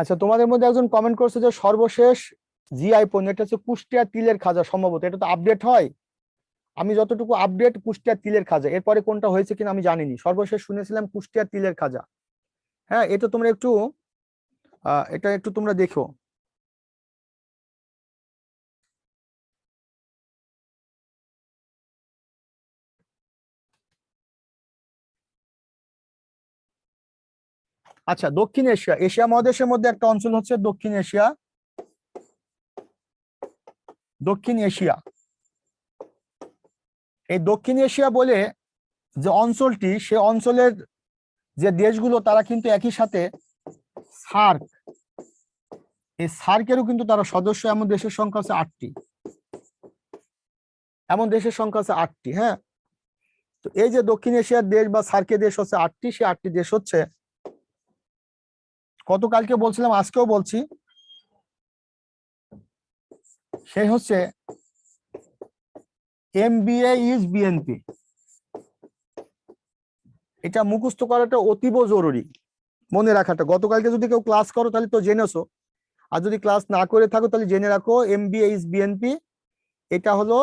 আচ্ছা তোমাদের মধ্যে একজন কমেন্ট করছে যে সর্বশেষ জিআই পণ্য, এটা হচ্ছে কুষ্টিয়া তিলের খাজা সম্ভবত, এটা তো আপডেট হয়? আমি যতটুকু আপডেট কুষ্টিয়া তিলের খাজা, এরপরে কোনটা হয়েছে কিনা আমি জানিনি, সর্বশেষ শুনেছিলাম কুষ্টিয়া তিলের খাজা। হ্যাঁ এটা তোমরা একটু এটা একটু তোমরা দেখো। আচ্ছা দক্ষিণ এশিয়া এশিয়া মহাদেশের মধ্যে একটা অঞ্চল হচ্ছে দক্ষিণ এশিয়া। দক্ষিণ এশিয়া। এই দক্ষিণ এশিয়া বলে যে অঞ্চলটি, সে অঞ্চলের যে দেশগুলো, তারা কিন্তু একই সাথে সার্ক। এই সার্কেরও কিন্তু তারা সদস্য। এমন দেশের সংখ্যা আছে আটটি। এমন দেশের সংখ্যা আছে আটটি হ্যাঁ? তো এই যে দক্ষিণ এশিয়ার দেশ বা সার্কের দেশ হচ্ছে আটটি, সে আটটি দেশ হচ্ছে গতকালকে বলছিলাম, আজকেও বলছি। সে হচ্ছে এমবিএ ইজ বিএনপি এটা মুখস্থ করাটা অতীব জরুরি, মনে রাখাটা। গতকালকে যদি কেউ ক্লাস করো, তাহলে তো জেনেছো। আর যদি ক্লাস না করে থাকো, তাহলে জেনে রাখো এমবিএ ইজ বিএনপি এটা হলো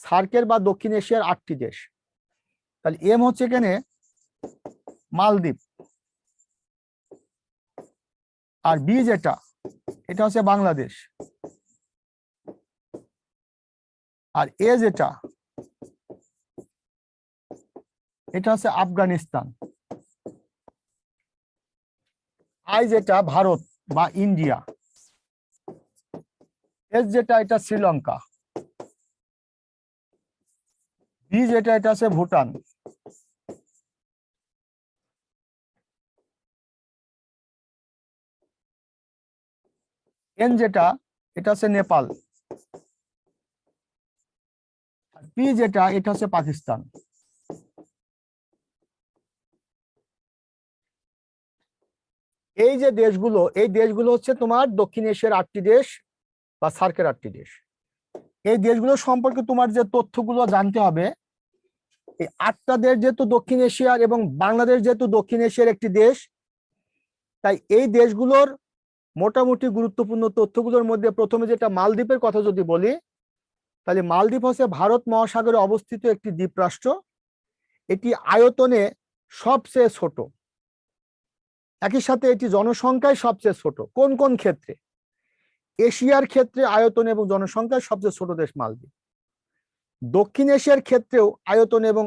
সার্কের বা দক্ষিণ এশিয়ার আটটি দেশ। তাহলে এম হচ্ছে এখানে মালদ্বীপ। আর বি যেটা, এটা হচ্ছে বাংলাদেশ। আর এ যেটা, এটা হচ্ছে আফগানিস্তান। আই যেটা ভারত বা ইন্ডিয়া এস যেটা, এটা শ্রীলঙ্কা। বি যেটা, এটা আছে ভুটান। এন যেটা, এটা হচ্ছে নেপাল। পি যেটা, এটা হচ্ছে পাকিস্তান। এই যে দেশগুলো, এই দেশগুলো হচ্ছে তোমার দক্ষিণ এশিয়ার আটটি দেশ বা সার্কের আটটি দেশ। এই দেশগুলো সম্পর্কে তোমার যে তথ্যগুলো জানতে হবে, এই আটটা দেশ যেহেতু দক্ষিণ এশিয়ার এবং বাংলাদেশ যেহেতু দক্ষিণ এশিয়ার একটি দেশ, তাই এই দেশগুলোর মোটামুটি গুরুত্বপূর্ণ তথ্যগুলোর মধ্যে প্রথমে যেটা মালদ্বীপের কথা যদি বলি, তাহলে মালদ্বীপ হচ্ছে ভারত মহাসাগরে অবস্থিত একটি দ্বীপরাষ্ট্র। এটি আয়তনে সবচেয়ে ছোট। একই সাথে এটি জনসংখ্যায় সবচেয়ে ছোট। কোন কোন ক্ষেত্রে? এশিয়ার ক্ষেত্রে আয়তন এবং জনসংখ্যায় সবচেয়ে ছোট দেশ মালদ্বীপ। দক্ষিণ এশিয়ার ক্ষেত্রেও আয়তন এবং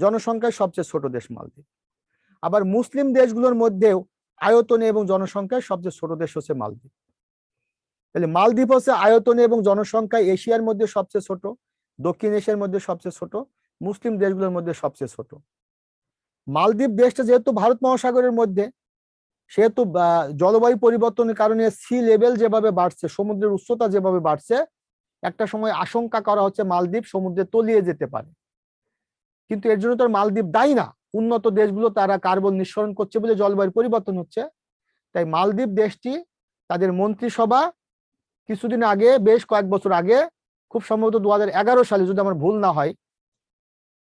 জনসংখ্যায় সবচেয়ে ছোট দেশ মালদ্বীপ। আবার মুসলিম দেশগুলোর মধ্যেও আয়তনে এবং জনসংখ্যায় সবচেয়ে ছোট দেশ হচ্ছে মালদ্বীপ। তাহলে মালদ্বীপ হচ্ছে আয়তনে এবং জনসংখ্যায় এশিয়ার মধ্যে সবচেয়ে ছোট, দক্ষিণ এশিয়ার মধ্যে সবচেয়ে ছোট, মুসলিম দেশগুলোর মধ্যে সবচেয়ে ছোট। মালদ্বীপ দেশটা যেহেতু ভারত মহাসাগরের মধ্যে, সেহেতু জলবায়ু পরিবর্তনের কারণে সি লেভেল যেভাবে বাড়ছে, সমুদ্রের উচ্চতা যেভাবে বাড়ছে, একটা সময় আশঙ্কা করা হচ্ছে মালদ্বীপ সমুদ্রে তলিয়ে যেতে পারে। কিন্তু এর জন্য তো মালদ্বীপ দায়ী না। উন্নত দেশগুলো তারা কার্বন নিঃসরণ করছে বলে জলবায়ুর পরিবর্তন হচ্ছে। তাই মালদ্বীপ দেশটি তাদের মন্ত্রিসভা কিছুদিন আগে, বেশ কয়েক বছর আগে, খুব সম্ভবত দু হাজার এগারো সালে, যদি আমার ভুল না হয়,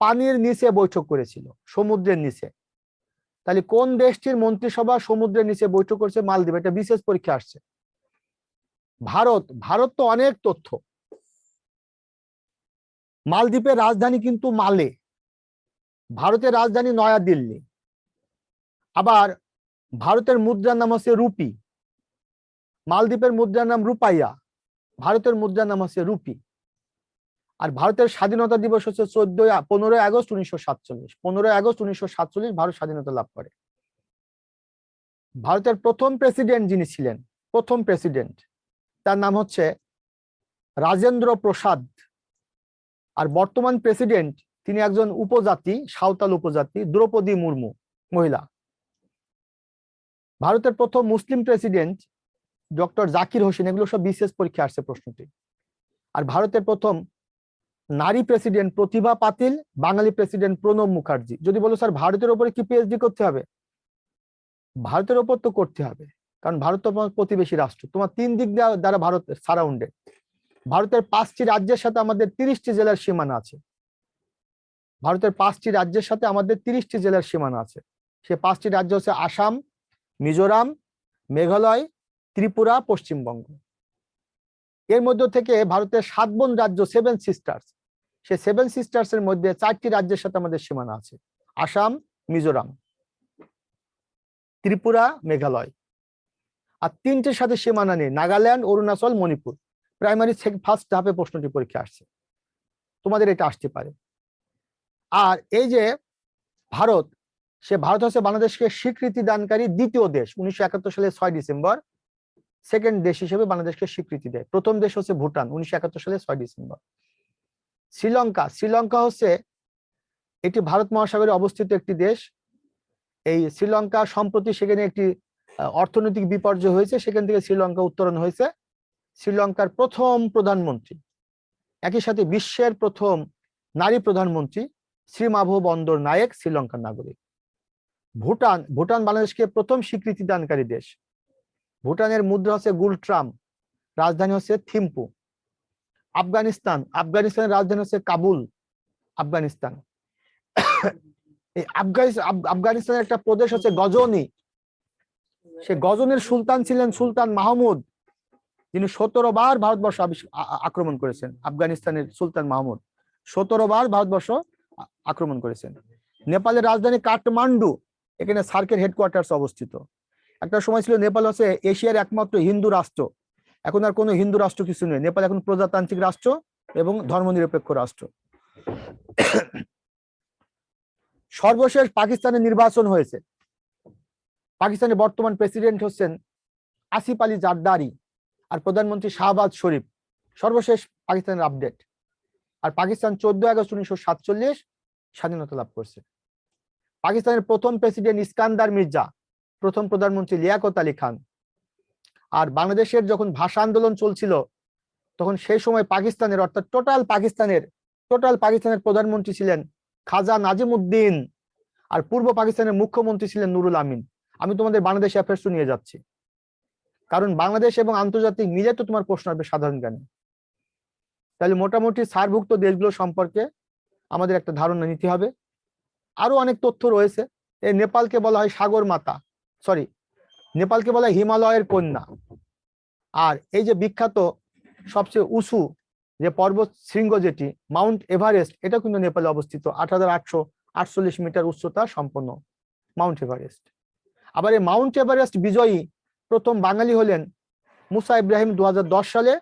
পানির নিচে বৈঠক করেছিল, সমুদ্রের নিচে। তাহলে কোন দেশটির মন্ত্রিসভা সমুদ্রের নিচে বৈঠক করছে? মালদ্বীপ। এটা বিশেষ পরীক্ষা আসছে। ভারত। ভারত তো অনেক তথ্য। মালদ্বীপের রাজধানী কিন্তু মালে। ভারতের রাজধানী নয়াদিল্লি। আবার ভারতের মুদ্রার নাম হচ্ছে রুপি। মালদ্বীপের মুদ্রার নাম রূপাইয়া। ভারতের মুদ্রার নাম হচ্ছে রুপি। আর ভারতের স্বাধীনতা দিবস হচ্ছে চোদ্দই পনেরোই আগস্ট উনিশশো সাতচল্লিশ। পনেরোই আগস্ট উনিশশো সাতচল্লিশ ভারত স্বাধীনতা লাভ করে। ভারতের প্রথম প্রেসিডেন্ট যিনি ছিলেন, প্রথম প্রেসিডেন্ট, তার নাম হচ্ছে রাজেন্দ্র প্রসাদ। আর বর্তমান প্রেসিডেন্ট তিনি একজন উপজাতি, সাঁওতাল উপজাতি, দ্রৌপদী মুর্মু, মহিলা। ভারতের প্রথম মুসলিম প্রেসিডেন্ট ডক্টর জাকির হোসেন, এগুলো সব বিশেষ পরীক্ষা আসছে প্রশ্নটি। আর ভারতের প্রথম নারী প্রেসিডেন্ট প্রতিভা পাতিল, বাঙালি প্রেসিডেন্ট প্রণব মুখার্জি। যদি বলো, স্যার, ভারতের উপরে কি পিএইচডি করতে হবে? ভারতের ওপর তো করতে হবে, কারণ ভারত তোমার প্রতিবেশী রাষ্ট্র। তোমার তিন দিক দ্বারা ভারত সারাউন্ডেড ভারতের পাঁচটি রাজ্যের সাথে আমাদের তিরিশটি জেলার সীমানা আছে। ভারতের পাঁচটি রাজ্যের সাথে আমাদের তিরিশটি জেলার সীমানা আছে। সে পাঁচটি রাজ্য হচ্ছে আসাম, মিজোরাম, মেঘালয়, ত্রিপুরা, পশ্চিমবঙ্গ। এর মধ্য থেকে ভারতের সাত বোন রাজ্য সেভেন সিস্টার্স সে সেভেন সিস্টার্স এর মধ্যে চারটি রাজ্যের সাথে আমাদের সীমানা আছে। আসাম, মিজোরাম, ত্রিপুরা, মেঘালয়। আর তিনটের সাথে সীমানা নেই, নাগাল্যান্ড, অরুণাচল, মণিপুর। প্রাইমারি ফার্স্ট ধাপে প্রশ্নটি পরীক্ষা আসছে। তোমাদের এটা আসতে পারে। আর এই যে ভারত, সে ভারত হচ্ছে বাংলাদেশকে স্বীকৃতি দানকারী দ্বিতীয় দেশ, উনিশশো একাত্তর সালে ছয় ডিসেম্বর। সেকেন্ড দেশ হিসেবে বাংলাদেশকে স্বীকৃতি দেয়। প্রথম দেশ হচ্ছে ভুটান, উনিশশো একাত্তর সালে ছয় ডিসেম্বর। শ্রীলঙ্কা শ্রীলঙ্কা হচ্ছে এটি ভারত মহাসাগরে অবস্থিত একটি দেশ। এই শ্রীলঙ্কা সম্প্রতি সেখানে একটি অর্থনৈতিক বিপর্যয় হয়েছে। সেখান থেকে শ্রীলঙ্কা উত্তরণ হয়েছে। শ্রীলঙ্কার প্রথম প্রধানমন্ত্রী, একই সাথে বিশ্বের প্রথম নারী প্রধানমন্ত্রী শ্রীমাভ বন্দর নায়েক, শ্রীলঙ্কার নাগরিক। ভুটান ভুটান বাংলাদেশকে প্রথম স্বীকৃতি দানকারী দেশ। ভুটানের মুদ্রা হচ্ছে গুলট্রাম, রাজধানী হচ্ছে থিম্পু। আফগানিস্তান, আফগানিস্তানের রাজধানী হচ্ছে কাবুল, আফগানিস্তান। এই আফগানিস্তান আফগানিস্তানের একটা প্রদেশ হচ্ছে গজনি। সে গজনের সুলতান ছিলেন সুলতান মাহমুদ, যিনি সতেরো বার ভারতবর্ষ আক্রমণ করেছেন, আফগানিস্তানের সুলতান মাহমুদ। সতেরো বার ভারতবর্ষ আক্রমণ করেছেন। নেপালের রাজধানী কাঠমান্ডু, এখানে সার্কের হেডকোয়ার্টার্স অবস্থিত। একটা সময় ছিল নেপাল হচ্ছে এশিয়ার একমাত্র হিন্দু রাষ্ট্র। এখন আর কোনো হিন্দু রাষ্ট্র কিছু নেই। নেপাল এখন প্রজাতান্ত্রিক রাষ্ট্র এবং ধর্মনিরপেক্ষ রাষ্ট্র। সর্বশেষ পাকিস্তানের নির্বাচন হয়েছে। পাকিস্তানের বর্তমান প্রেসিডেন্ট হচ্ছেন আসিফ আলী জারদারি আর প্রধানমন্ত্রী শাহবাজ শরীফ। সর্বশেষ পাকিস্তানের আপডেট আর পাকিস্তান চোদ্দ আগস্ট উনিশশো সাতচল্লিশ স্বাধীনতা লাভ করছে। পাকিস্তানের প্রথম প্রেসিডেন্ট ইস্কান্দার মির্জা, প্রথম প্রধানমন্ত্রী লিয়াকত আলী খান আর বাংলাদেশের যখন ভাষা আন্দোলন চলছিল, তখন সেই সময় পাকিস্তানের, অর্থাৎ টোটাল পাকিস্তানের টোটাল পাকিস্তানের প্রধানমন্ত্রী ছিলেন খাজা নাজিমুদ্দিন আর পূর্ব পাকিস্তানের মুখ্যমন্ত্রী ছিলেন নুরুল আমিন। আমি তোমাদের বাংলাদেশ অ্যাফেয়ার্স নিয়ে যাচ্ছি। কারণ বাংলাদেশ এবং আন্তর্জাতিক মিলে তো তোমার প্রশ্ন আসবে সাধারণ জ্ঞানে। তাহলে মোটামুটি সারভুক্ত দেশগুলো সম্পর্কে আমাদের একটা ধারণা নিতে হবে। আরও অনেক তথ্য রয়েছে। এই নেপালকে বলা হয় সাগর মাতা। সরি, নেপালকে বলা হয় হিমালয়ের কন্যা। আর এই যে বিখ্যাত সবচেয়ে উঁচু যে পর্বত শৃঙ্গ যেটি, মাউন্ট এভারেস্ট এটা কিন্তু নেপালে অবস্থিত। আট হাজার আটশো আটচল্লিশ মিটার উচ্চতা সম্পন্ন মাউন্ট এভারেস্ট। আবার এই মাউন্ট এভারেস্ট বিজয়ী প্রথম বাঙালি হলেন মুসা ইব্রাহিম দু হাজার দশ সালে।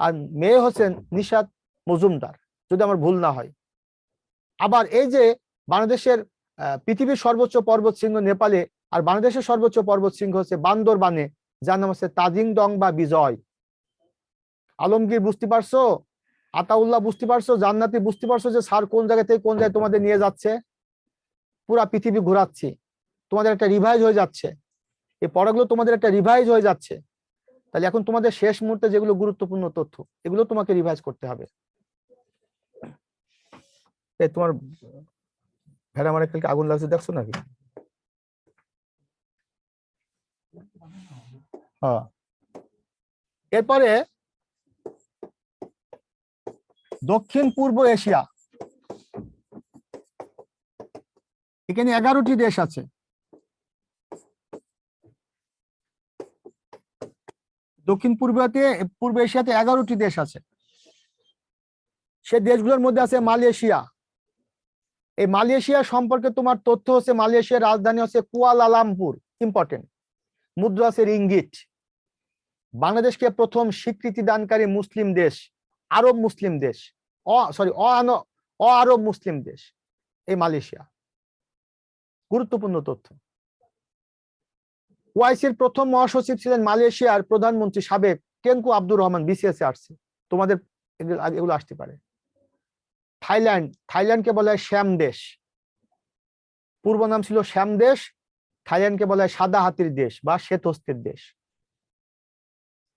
আর মেয়ে হোসেন নিশাদ মজুমদার, যদি আমার ভুল না হয়। আবার এই যে বাংলাদেশের পৃথিবীর সর্বোচ্চ পর্বত শৃঙ্গ নেপালে আর বাংলাদেশের সর্বোচ্চ পর্বত শৃঙ্গ হচ্ছে বান্দরবানে, যার নাম হচ্ছে তাজিং ডং বা বিজয়। আলমগীর বুঝতে পারছ? আতাউল্লাহ বুঝতে পারছ? জান্নাতি বুঝতে পারছ যে স্যার কোন জায়গা থেকে কোন জায়গায় তোমাদের নিয়ে যাচ্ছে? পুরা পৃথিবী ঘোরাচ্ছি। তোমাদের একটা রিভাইজ হয়ে যাচ্ছে। এই পড়াগুলো তোমাদের একটা রিভাইজ হয়ে যাচ্ছে। তাহলে এখন তোমাদের শেষ মুহূর্তে যেগুলো গুরুত্বপূর্ণ তথ্য, এগুলো তোমাকে রিভাইজ করতে হবে। তোমার ভেড়া মারে কালকে আগুন লাগছে, দেখছ নাকি? হ্যাঁ। এরপরে দক্ষিণ পূর্ব এশিয়া। এখানে এগারোটি দেশ আছে। দক্ষিণ পূর্বতে পূর্ব এশিয়াতে এগারোটি দেশ আছে। সে দেশগুলোর মধ্যে আছে মালয়েশিয়া। এই মালয়েশিয়া সম্পর্কে তোমার তথ্য হচ্ছে মালয়েশিয়ার রাজধানী হচ্ছে কুয়ালালামপুর ইম্পর্টেন্ট মুদ্রা আছে রিঙ্গিট বাংলাদেশকে প্রথম স্বীকৃতি দানকারী মুসলিম দেশ, আরব মুসলিম দেশ। অ সরি অ অ আরব মুসলিম দেশ, এই মালয়েশিয়া। গুরুত্বপূর্ণ তথ্য। ওয়াইসির প্রথম মহাসচিব ছিলেন মালয়েশিয়ার প্রধানমন্ত্রী সাবেক টেঙ্কু আব্দুর রহমান বিসিএস আসছে। তোমাদের এগুলো আসতে পারে। থাইল্যান্ড, থাইল্যান্ডকে বলা হয় শ্যাম দেশ। পূর্ব নাম ছিল শ্যাম দেশ, থাইল্যান্ডকে বলা হয় সাদা হাতির দেশ বা শ্বেতহস্তের দেশ।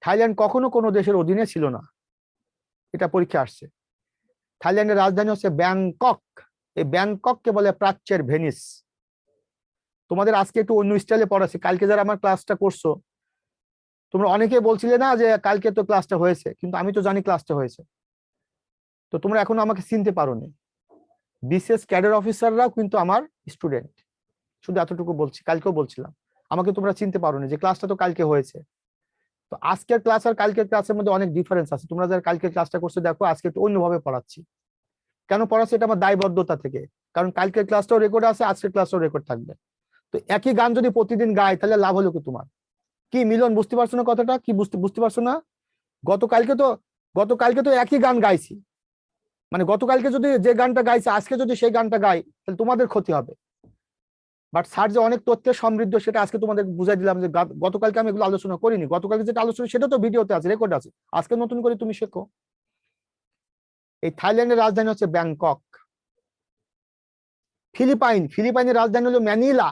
থাইল্যান্ড কখনো কোনো দেশের অধীনে ছিল না। এটা পরীক্ষা আসছে। থাইল্যান্ডের রাজধানী হচ্ছে ব্যাংকক। এই ব্যাংকককে বলে প্রাচ্যের ভেনিস। তোমাদের আজকে একটু অন্য স্টাইলে পড়াচ্ছি। কালকে যারা আমার ক্লাসটা করছ, তোমরা অনেকে বলছিলে না যে কালকে তো ক্লাসটা হয়েছে, কিন্তু আমি তো জানি ক্লাসটা হয়েছে। তো তোমরা এখনও আমাকে চিনতে পারো নি বিশেষ ক্যাডার অফিসাররাও কিন্তু আমার স্টুডেন্ট শুধু এতটুকু বলছি, কালকেও বলছিলাম। আমাকে তোমরা চিনতে পারো যে ক্লাসটা তো কালকে হয়েছে। তো আজকের ক্লাস আর কালকের ক্লাসের মধ্যে অনেক ডিফারেন্স আছে। তোমরা যারা কালকের ক্লাসটা করছ, দেখো, আজকে একটু অন্যভাবে পড়াচ্ছি। কেন পড়াচ্ছি? এটা আমার দায়বদ্ধতা থেকে। কারণ কালকের ক্লাসটাও রেকর্ড আছে, আজকের ক্লাসটাও রেকর্ড থাকবে। তো একই গান যদি প্রতিদিন গাই তাহলে লাভ হলো কি তোমার? কি মিলন, বুঝতে পারছ না কথাটা? কি বুঝতে বুঝতে পারছ না? গতকালকে তো গতকালকে তো একই গান গাইছি। মানে গতকালকে যদি যে গানটা গাইছে, আজকে যদি সেই গানটা গাই, তাহলে তোমাদের ক্ষতি হবে। বাট স্যার যে অনেক তথ্যে সমৃদ্ধ, সেটা আজকে তোমাদের বুঝাই দিলাম যে গতকালকে আমি এগুলো আলোচনা করিনি। গতকালকে যেটা আলোচনা, সেটা তো ভিডিওতে আছে রেকর্ড আছে। আজকে নতুন করে তুমি শেখো। এই থাইল্যান্ডের রাজধানী হচ্ছে ব্যাংকক। ফিলিপাইন, ফিলিপাইনের রাজধানী হলো ম্যানিলা।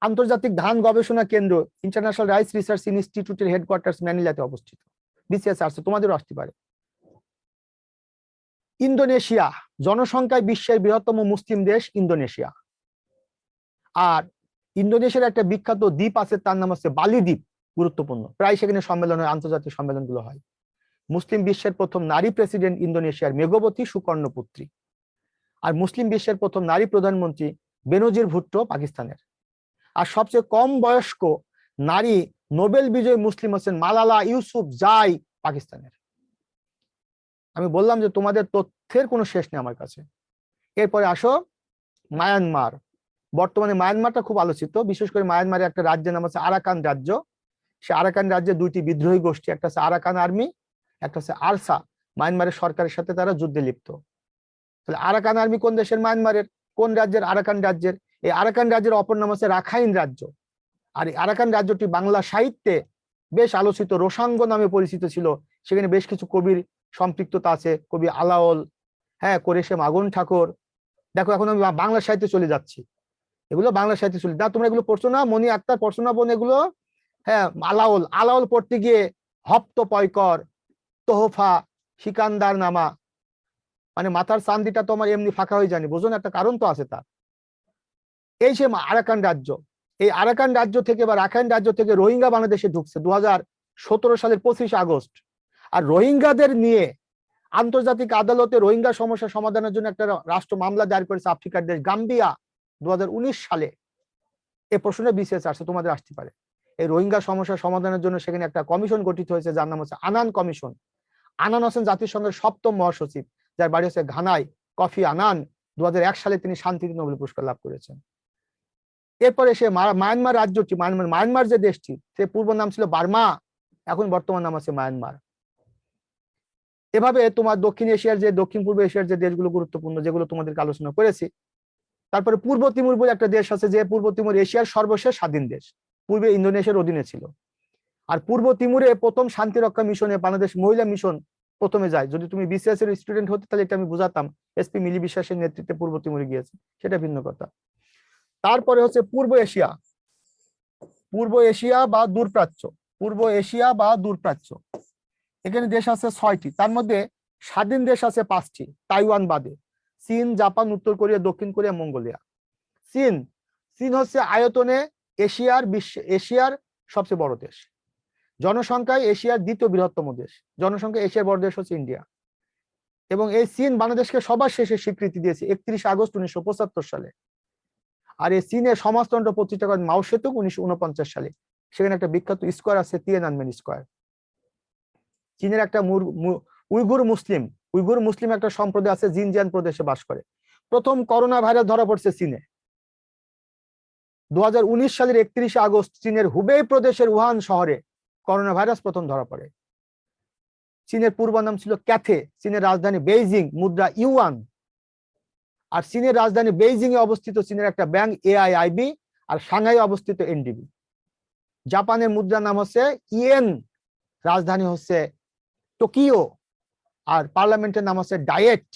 আন্তর্জাতিক ধান গবেষণা কেন্দ্র ইন্টারন্যাশনাল রাইস রিসার্চ ইনস্টিটিউটের হেডকোয়ার্টার্স ম্যানিলাতে অবস্থিত। বিসিএস আসছে তোমাদেরও আসতে পারে। ইন্দোনেশিয়া, জনসংখ্যায় বিশ্বের বৃহত্তম মুসলিম দেশ ইন্দোনেশিয়া। আর ইন্দোনেশিয়ার একটা বিখ্যাত দ্বীপ আছে, তার নাম হচ্ছে বালি দ্বীপ, গুরুত্বপূর্ণ। প্রায় সেখানে সম্মেলন হয় আন্তর্জাতিক সম্মেলনগুলো হয়। মুসলিম বিশ্বের প্রথম নারী প্রেসিডেন্ট ইন্দোনেশিয়ার মেঘবতী সুকর্ণপুত্রী। আর মুসলিম বিশ্বের প্রথম নারী প্রধানমন্ত্রী বেনজির ভুট্টো পাকিস্তানের। আর সবচেয়ে কম বয়স্ক নারী নোবেল বিজয়ী মুসলিম হচ্ছেন মালালা ইউসুফ জাই পাকিস্তানের। আমি বললাম যে তোমাদের তথ্যের কোনো শেষ নেই আমার কাছে। এরপরে আসো মায়ানমার। বর্তমানে মায়ানমারটা খুব আলোচিত, বিশেষ করে মায়ানমারের একটা রাজ্যের নাম হচ্ছে আরাকান রাজ্য। সে আরাকান রাজ্যে দুইটি বিদ্রোহী গোষ্ঠী, একটা হচ্ছে আরাকান আর্মি, একটা হচ্ছে আরসা। মায়ানমারের সরকারের সাথে তারা যুদ্ধে লিপ্ত। তাহলে আরাকান আর্মি কোন দেশের? মায়ানমারের। কোন রাজ্যের? আরাকান রাজ্যের। এই আরাকান রাজ্যের অপর নাম হচ্ছে রাখাইন রাজ্য। আর এই আরাকান রাজ্যটি বাংলা সাহিত্যে বেশ আলোচিত রোসাঙ্গ নামে পরিচিত ছিল। সেখানে বেশ কিছু কবির সম্পৃক্ততা আছে। কবি আলাওল হ্যাঁ কোরেশে মাগুন ঠাকুর। দেখো, এখন আমি বাংলা সাহিত্যে চলে যাচ্ছি। এগুলো বাংলা সাহিত্যে চলে না তোমরা এগুলো পড়ছো না? মনি আক্তার পড়ছো না বোন এগুলো? হ্যাঁ আলাওল। আলাওল পড়তে গিয়ে হপ্ত পয়কর, তোহফা সিকান্দার নামা মানে মাথার চান্দিটা তো আমার এমনি ফাঁকা হয়ে যায়নি। বুঝুন একটা কারণ তো আছে তার। এই সে আরাকান রাজ্য, এই আরাকান রাজ্য থেকে বা রাখাইন রাজ্য থেকে রোহিঙ্গা বাংলাদেশে ঢুকছে দু সালের পঁচিশে আগস্ট। আর রোহিঙ্গাদের নিয়ে আন্তর্জাতিক আদালতে রোহিঙ্গা সমস্যা সমাধানের জন্য একটা রাষ্ট্র মামলা দায়ের করেছে আফ্রিকার দেশ গাম্বিয়া দু সালে। এ প্রশ্নে বিশেষ আসছে, তোমাদের আসতে পারে। এই রোহিঙ্গা সমস্যা সমাধানের জন্য সেখানে একটা কমিশন গঠিত হয়েছে, যার নাম হচ্ছে আনান কমিশন। আনান হোসেন জাতিসংঘের সপ্তম মহাসচিব, যার বাড়ি হচ্ছে ঘানায় কফি আনান। দু হাজার এক সালে তিনি শান্তি নোবেল পুরস্কার লাভ করেছেন। এরপরে সে মায়ানমার রাজ্যটি মায়ানমার মায়ানমার যে দেশটি সে পূর্ব নাম ছিল বার্মা, এখন বর্তমান নাম আছে মায়ানমার। এভাবে তোমার দক্ষিণ এশিয়ার যে, দক্ষিণ পূর্ব এশিয়ার যে দেশগুলো গুরুত্বপূর্ণ, যেগুলো তোমাদেরকে আলোচনা করেছি, তারপরে পূর্ব তিমুর বলে একটা দেশ আছে যে, পূর্ব তিমুর এশিয়ার সর্বশেষ স্বাধীন দেশ, পূর্বে ইন্দোনেশিয়ার অধীনে ছিল। আর পূর্ব তিমুরে প্রথম শান্তি রক্ষা মিশনে, বাংলাদেশ মহিলা মিশন প্রথমে যায়। যদি তুমি বিসিএস এর স্টুডেন্ট হতে, তাহলে এটা আমি বুঝাতাম। এসপি মিলি বিশ্বাসের নেতৃত্বে পূর্ব তিমুরে গিয়েছে। সেটা ভিন্ন কথা। তারপরে হচ্ছে পূর্ব এশিয়া। পূর্ব এশিয়া বা দূরপ্রাচ্য। পূর্ব এশিয়া বা দূরপ্রাচ্য। এখানে দেশ আছে ছয়টি। তার মধ্যে স্বাধীন দেশ আছে পাঁচটি, তাইওয়ান বাদে। চীন, জাপান, উত্তর কোরিয়া, দক্ষিণ কোরিয়া, মঙ্গোলিয়া। চীন চীন হচ্ছে আয়তনে এশিয়ার বিশ্ব, এশিয়ার সবচেয়ে বড় দেশ। জনসংখ্যায় এশিয়ার দ্বিতীয় বৃহত্তম দেশ। জনসংখ্যা এশিয়ার বড় দেশ হচ্ছে ইন্ডিয়া। এবং এই চীন বাংলাদেশকে সবার শেষে স্বীকৃতি দিয়েছে একত্রিশ আগস্ট উনিশশো পঁচাত্তর সালে। আর এই চীনের সমাজতন্ত্র প্রতিষ্ঠা করেন মাও সেতুক উনিশশো উনপঞ্চাশ সালে। সেখানে একটা বিখ্যাত স্কোয়ার আছে, তিয়ানানমেন স্কোয়ার। চীনের একটা উইগুর মুসলিম উইগুর মুসলিম একটা সম্প্রদায় আছে, জিনজিয়ান প্রদেশে বাস করে। প্রথম করোনা ভাইরাস ধরা পড়ছে চীনে। দু হাজার উনিশ সালের একত্রিশে আগস্ট চীনের হুবেই প্রদেশের উহান শহরে করোনা ভাইরাস প্রথম ধরা পড়ে। চীনের পূর্ব নাম ছিল ক্যাথে, চীনের রাজধানী বেইজিং, মুদ্রা ইউয়ান। আর চীনের রাজধানী বেইজিং এ অবস্থিত চীনের একটা ব্যাংক এআইআইবি আর সাংহাই অবস্থিত এনডিবি জাপানের মুদ্রার নাম হচ্ছে ইয়েন, রাজধানী হচ্ছে টোকিও আর পার্লামেন্টের নাম হচ্ছে ডায়েট।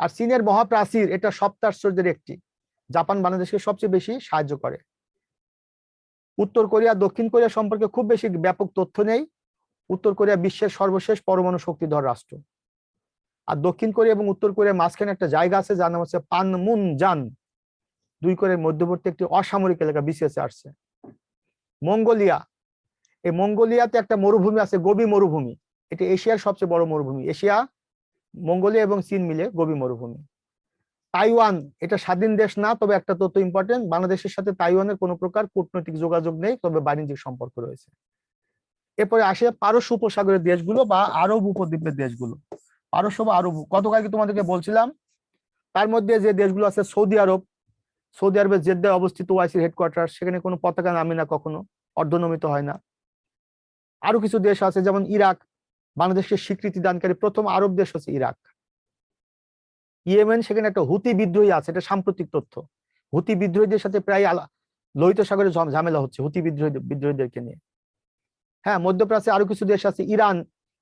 আর চীনের মহাপ্রাচীর, এটা সপ্তাশ্চর্যের একটি। জাপান বাংলাদেশকে সবচেয়ে বেশি সাহায্য করে। উত্তর কোরিয়া, দক্ষিণ কোরিয়া সম্পর্কে খুব বেশি ব্যাপক তথ্য নেই। উত্তর কোরিয়া বিশ্বের সর্বশেষ পরমাণু শক্তিধর রাষ্ট্র। আর দক্ষিণ কোরিয়া এবং উত্তর কোরিয়ার মাঝখানে একটা জায়গা আছে, যার নাম হচ্ছে পানমুন জান দুই কোরিয়ার মধ্যবর্তী একটি অসামরিক এলাকা বিসিএস আসছে। মঙ্গোলিয়া। এই মঙ্গোলিয়াতে একটা মরুভূমি আছে, গোবি মরুভূমি। এটি এশিয়ার সবচেয়ে বড় মরুভূমি। এশিয়া, মঙ্গোলিয়া এবং চীন মিলে গোবি মরুভূমি। তাইওয়ান, এটা স্বাধীন দেশ না, তবে একটা তথ্য ইম্পর্টেন্ট বাংলাদেশের সাথে তাইওয়ানের কোনো প্রকার কূটনৈতিক যোগাযোগ নেই, তবে বাণিজ্যিক সম্পর্ক রয়েছে। এরপরে আসে পারস্য উপসাগরের দেশগুলো বা আরব উপদ্বীপের দেশগুলো। পারস্য বা আরব গতকাল কি তোমাদেরকে বলছিলাম, তার মধ্যে যে দেশগুলো আছে সৌদি আরব, সৌদি আরবের জেদ্দায় অবস্থিত ওয়াইসির হেডকোয়ার্টার, সেখানে কোনো পতাকা নামে না কখনো, অর্ধনমিত হয় না। আরও কিছু দেশ আছে, যেমন ইরাক, বাংলাদেশকে স্বীকৃতি দানকারী প্রথম আরব দেশ হচ্ছে ইরাক। ইয়েমেন, সেখানে একটা হুতি বিদ্রোহী আছে, এটা সাম্প্রতিক তথ্য। হুতি বিদ্রোহীদের সাথে প্রায় লোহিত সাগরে ঝামেলা হচ্ছে হুতি বিদ্রোহী, বিদ্রোহীদেরকে নিয়ে। হ্যাঁ মধ্যপ্রাচ্যে আরও কিছু দেশ আছে, ইরান।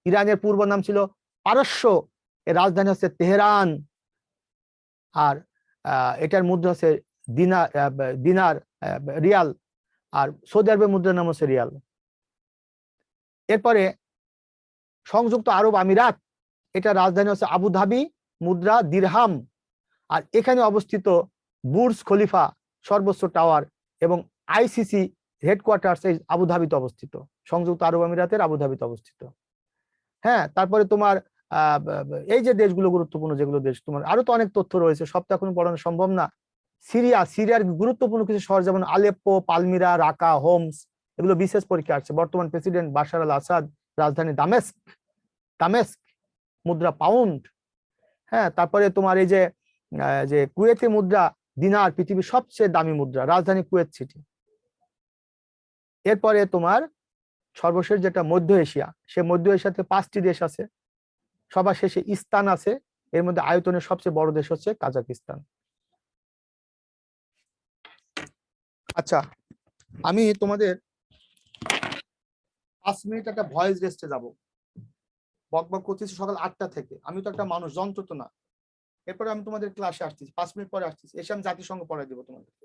ইরানের পূর্ব নাম ছিল পারস্য, এর রাজধানী হচ্ছে তেহরান। আর এটার মুদ্রা হচ্ছে দিনার দিনার রিয়াল। আর সৌদি আরবের মুদ্রার নাম হচ্ছে রিয়াল। এরপরে সংযুক্ত আরব আমিরাত এটা রাজধানী হচ্ছে আবুধাবি মুদ্রা দিরহাম। আর এখানে অবস্থিত বুর্জ খলিফা, সর্বোচ্চ টাওয়ার এবং আইসিসি হেডকোয়ার্টার্স এই আবুধাবিতে অবস্থিত। সংযুক্ত আরব আমিরাতের আবুধাবিতে অবস্থিত। হ্যাঁ তারপরে তোমার এই যে দেশগুলো গুরুত্বপূর্ণ, যেগুলো দেশ তোমার, আরও তো অনেক তথ্য রয়েছে, সব তো এখন পড়ানো সম্ভব না। সিরিয়া, সিরিয়ার গুরুত্বপূর্ণ কিছু শহর যেমন আলেপ্পো, পালমিরা, রাকা, হোমস, এগুলো বিশেষ পরীক্ষা আসছে। বর্তমান প্রেসিডেন্ট বাশার আল আসাদ, রাজধানী দামেস্ক দামেস্ক, মুদ্রা পাউন্ড হ্যাঁ তারপরে তোমার এই যে যে কুয়েতে মুদ্রা, দিনার, পৃথিবীর সবচেয়ে দামি মুদ্রা, রাজধানী কুয়েত সিটি। এরপরে তোমার সর্বশেষ যেটা মধ্য এশিয়া, সে মধ্য এশিয়াতে পাঁচটি দেশ আছে। সবার শেষে ইস্তান আছে। এর মধ্যে আয়তনের সবচেয়ে বড় দেশ হচ্ছে কাজাকিস্তান। আচ্ছা আমি তোমাদের পাঁচ মিনিট একটা ভয়েস রেস্টে যাব। বক বক করতেছি সকাল আটটা থেকে। আমি তো একটা মানুষ, যন্ত্র তো না। এরপরে আমি তোমাদের ক্লাসে আসতেছি, পাঁচ মিনিট পরে আসতেছি। এসে আমি জাতিসংঘ পড়াই দেবো তোমাদেরকে।